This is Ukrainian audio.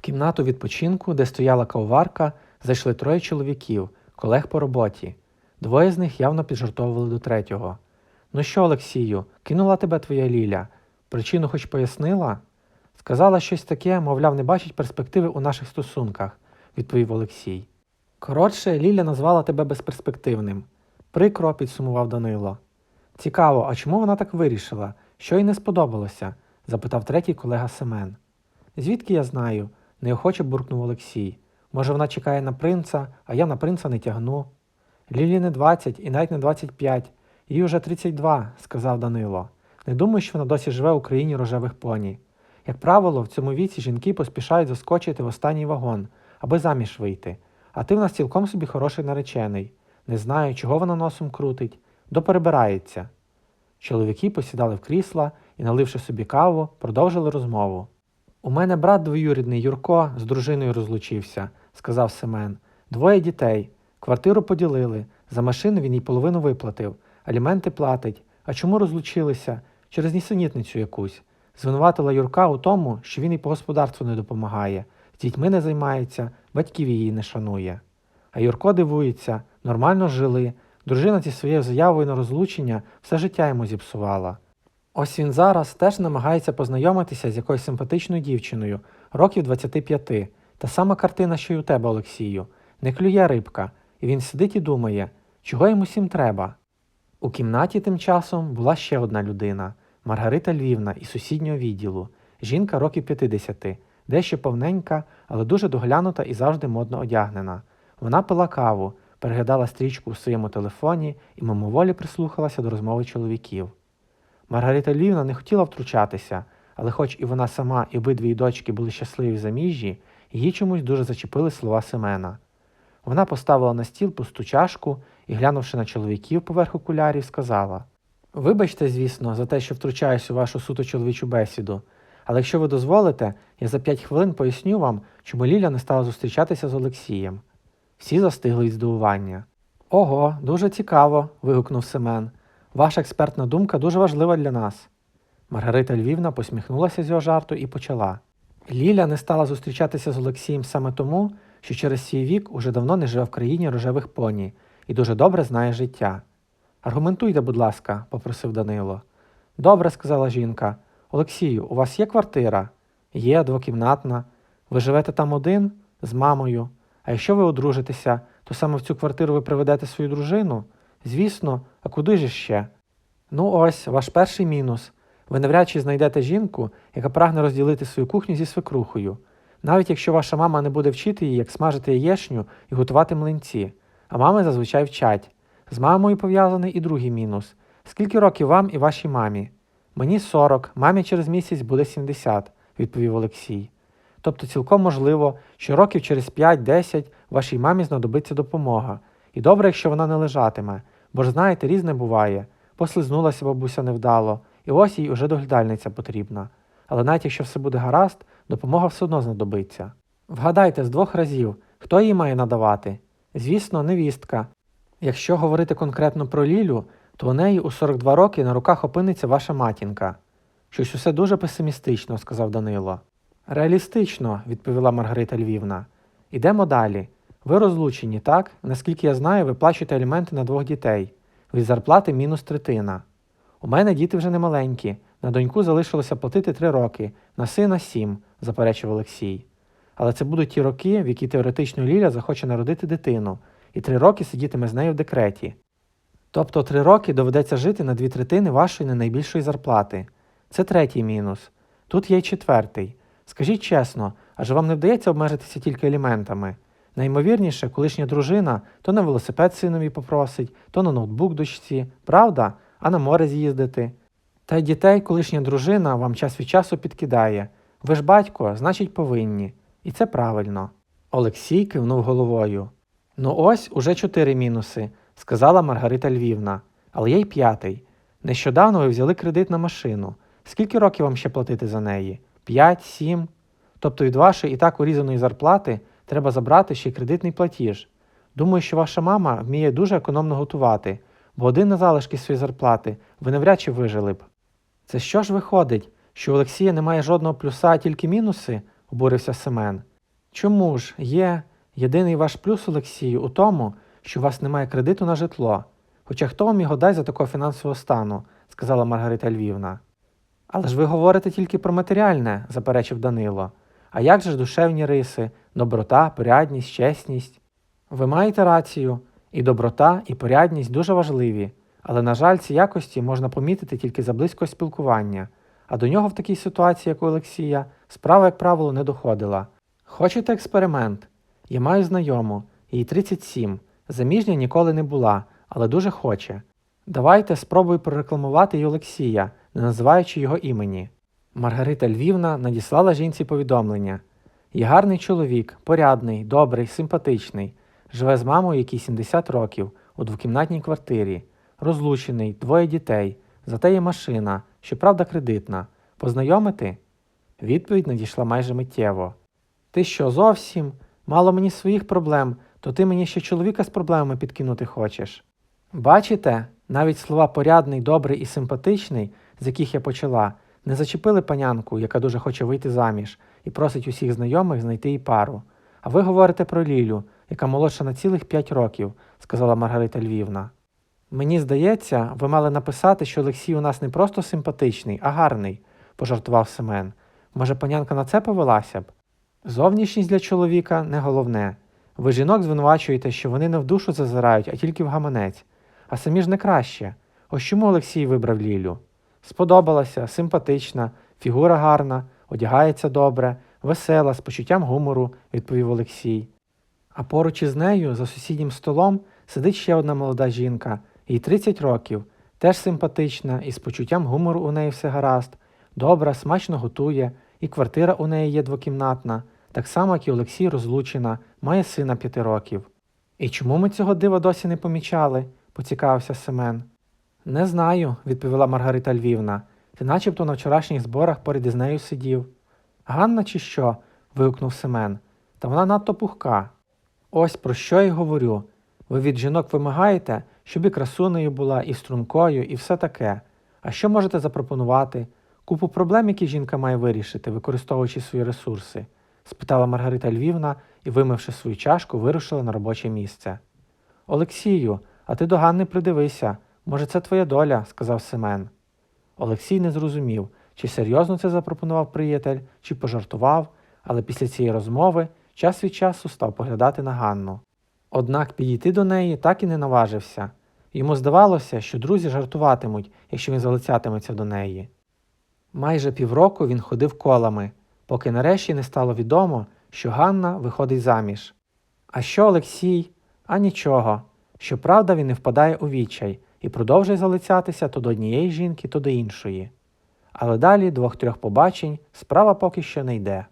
В кімнату відпочинку, де стояла кавоварка, зайшли троє чоловіків, колег по роботі. Двоє з них явно піджартовували до третього. Ну що, Олексію, кинула тебе твоя Ліля? Причину хоч пояснила? Сказала щось таке, мовляв, не бачить перспективи у наших стосунках, відповів Олексій. Коротше, Ліля назвала тебе безперспективним. Прикро, підсумував Данило. Цікаво, а чому вона так вирішила? Що їй не сподобалося? запитав третій колега Семен. Звідки я знаю? Неохоче буркнув Олексій. Може, вона чекає на принца, а я на принца не тягну. Лілі не 20 і навіть не 25, їй уже 32, сказав Данило. Не думаю, що вона досі живе у країні рожевих поні. Як правило, в цьому віці жінки поспішають заскочити в останній вагон, аби заміж вийти. А ти в нас цілком собі хороший наречений. Не знаю, чого вона носом крутить, доперебирається. Чоловіки посідали в крісла і, наливши собі каву, продовжили розмову. У мене брат двоюрідний Юрко з дружиною розлучився, сказав Семен. Двоє дітей. Квартиру поділили. За машину він їй половину виплатив, аліменти платить. А чому розлучилися? Через нісенітницю якусь. Звинуватила Юрка у тому, що він їй по господарству не допомагає, з дітьми не займається, батьків її не шанує. А Юрко дивується, нормально жили. Дружина зі своєю заявою на розлучення все життя йому зіпсувала. Ось він зараз теж намагається познайомитися з якоюсь симпатичною дівчиною, років 25. Та сама картина, що й у тебе, Олексію. Не клює рибка, і він сидить і думає, чого йому всім треба. У кімнаті тим часом була ще одна людина Маргарита Львівна із сусіднього відділу, жінка років 50, дещо повненька, але дуже доглянута і завжди модно одягнена. Вона пила каву, переглядала стрічку у своєму телефоні і мимоволі прислухалася до розмови чоловіків. Маргарита Львівна не хотіла втручатися, але хоч і вона сама, і обидві її дочки були щасливі в заміжжі, її чомусь дуже зачепили слова Семена. Вона поставила на стіл пусту чашку і, глянувши на чоловіків поверх окулярів, сказала: Вибачте, звісно, за те, що втручаюсь у вашу суто чоловічу бесіду, але якщо ви дозволите, я за п'ять хвилин поясню вам, чому Ліля не стала зустрічатися з Олексієм. Всі застигли від здивування. Ого, дуже цікаво. вигукнув Семен. Ваша експертна думка дуже важлива для нас. Маргарита Львівна посміхнулася з його жарту і почала. Ліля не стала зустрічатися з Олексієм саме тому, що через свій вік уже давно не живе в країні рожевих поні і дуже добре знає життя. Аргументуйте, будь ласка, попросив Данило. Добре, сказала жінка. Олексію, у вас є квартира? Є, двокімнатна. Ви живете там один з мамою. А якщо ви одружитеся, то саме в цю квартиру ви приведете свою дружину? Звісно, а куди ж ще? Ну ось, ваш перший мінус. Ви навряд чи знайдете жінку, яка прагне розділити свою кухню зі свекрухою, навіть якщо ваша мама не буде вчити її, як смажити яєшню і готувати млинці, а мами зазвичай вчать. З мамою пов'язаний і другий мінус. Скільки років вам і вашій мамі? Мені 40, мамі через місяць буде 70, відповів Олексій. Тобто цілком можливо, що років через 5-10 вашій мамі знадобиться допомога. І добре, якщо вона не лежатиме, бо ж знаєте, різне буває. Послизнулася бабуся невдало, і ось їй уже доглядальниця потрібна. Але навіть якщо все буде гаразд, допомога все одно знадобиться. Вгадайте з двох разів, хто їй має надавати? Звісно, невістка. Якщо говорити конкретно про Лілю, то у неї у 42 роки на руках опиниться ваша матінка. Щось усе дуже песимістично, сказав Данило. Реалістично, відповіла Маргарита Львівна. Ідемо далі. Ви розлучені, так? Наскільки я знаю, ви плачете аліменти на двох дітей. Від зарплати мінус третина. У мене діти вже не маленькі. На доньку залишилося платити три роки, на сина сім, заперечив Олексій. Але це будуть ті роки, в які теоретично Ліля захоче народити дитину, і три роки сидітиме з нею в декреті. Тобто три роки доведеться жити на дві третини вашої не найбільшої зарплати. Це третій мінус. Тут є й четвертий. Скажіть чесно, адже вам не вдається обмежитися тільки елементами. Наймовірніше, колишня дружина то на велосипед синові попросить, то на ноутбук дочці, правда, а на море з'їздити. Та й дітей колишня дружина вам час від часу підкидає. Ви ж батько, значить, повинні. І це правильно. Олексій кивнув головою. Ну ось уже чотири мінуси, сказала Маргарита Львівна, але є й п'ятий. Нещодавно ви взяли кредит на машину. Скільки років вам ще платити за неї? П'ять, сім? Тобто від вашої і так урізаної зарплати треба забрати ще й кредитний платіж. Думаю, що ваша мама вміє дуже економно готувати, бо один на залишки своєї зарплати ви навряд чи вижили б. Це що ж виходить, що у Олексія немає жодного плюса, а тільки мінуси? обурився Семен. Чому ж є єдиний ваш плюс, Олексію, у тому, що у вас немає кредиту на житло. Хоча хто вам його дасть за такого фінансового стану, сказала Маргарита Львівна. Але ж ви говорите тільки про матеріальне, заперечив Данило. А як же ж душевні риси, доброта, порядність, чесність? Ви маєте рацію, і доброта, і порядність дуже важливі, але, на жаль, ці якості можна помітити тільки за близького спілкування, а до нього в такій ситуації, як у Олексія, справа, як правило, не доходила. Хочете експеримент? Я маю знайому, їй 37, заміжня ніколи не була, але дуже хоче. Давайте спробую прорекламувати й Олексія, не називаючи його імені. Маргарита Львівна надіслала жінці повідомлення. Є гарний чоловік, порядний, добрий, симпатичний, живе з мамою, якій 70 років, у двокімнатній квартирі, розлучений, двоє дітей, зате є машина, щоправда кредитна. Познайомити? Відповідь надійшла майже миттєво. Ти що, зовсім? Мало мені своїх проблем, то ти мені ще чоловіка з проблемами підкинути хочеш. Бачите, навіть слова порядний, добрий і симпатичний, з яких я почала, не зачепили панянку, яка дуже хоче вийти заміж, і просить усіх знайомих знайти їй пару. А ви говорите про Лілю, яка молодша на цілих п'ять років, сказала Маргарита Львівна. Мені здається, ви мали написати, що Олексій у нас не просто симпатичний, а гарний, пожартував Семен. Може, панянка на це повелася б? Зовнішність для чоловіка не головне. Ви жінок звинувачуєте, що вони не в душу зазирають, а тільки в гаманець. А самі ж не краще. Ось чому Олексій вибрав Лілю? Сподобалася, симпатична, фігура гарна, одягається добре, весела, з почуттям гумору, відповів Олексій. А поруч із нею, за сусіднім столом, сидить ще одна молода жінка, їй 30 років, теж симпатична, і з почуттям гумору у неї все гаразд, добра, смачно готує, і квартира у неї є двокімнатна, так само, як і Олексій розлучена, має сина п'яти років. І чому ми цього дива досі не помічали? поцікавився Семен. Не знаю, відповіла Маргарита Львівна. Ти начебто на вчорашніх зборах поряд із нею сидів. Ганна чи що? вигукнув Семен. Та вона надто пухка. Ось про що я говорю. Ви від жінок вимагаєте, щоб і красунею була, і стрункою, і все таке. А що можете запропонувати? Купу проблем, які жінка має вирішити, використовуючи свої ресурси? спитала Маргарита Львівна і, вимивши свою чашку, вирушила на робоче місце. Олексію, а ти до Ганни придивися. Може, це твоя доля, сказав Семен. Олексій не зрозумів, чи серйозно це запропонував приятель, чи пожартував, але після цієї розмови час від часу став поглядати на Ганну. Однак підійти до неї так і не наважився. Йому здавалося, що друзі жартуватимуть, якщо він залицятиметься до неї. Майже півроку він ходив колами, поки нарешті не стало відомо, що Ганна виходить заміж. А що Олексій? А нічого. Щоправда, він не впадає у відчай і продовжує залицятися то до однієї жінки, то до іншої. Але далі двох-трьох побачень справа поки що не йде.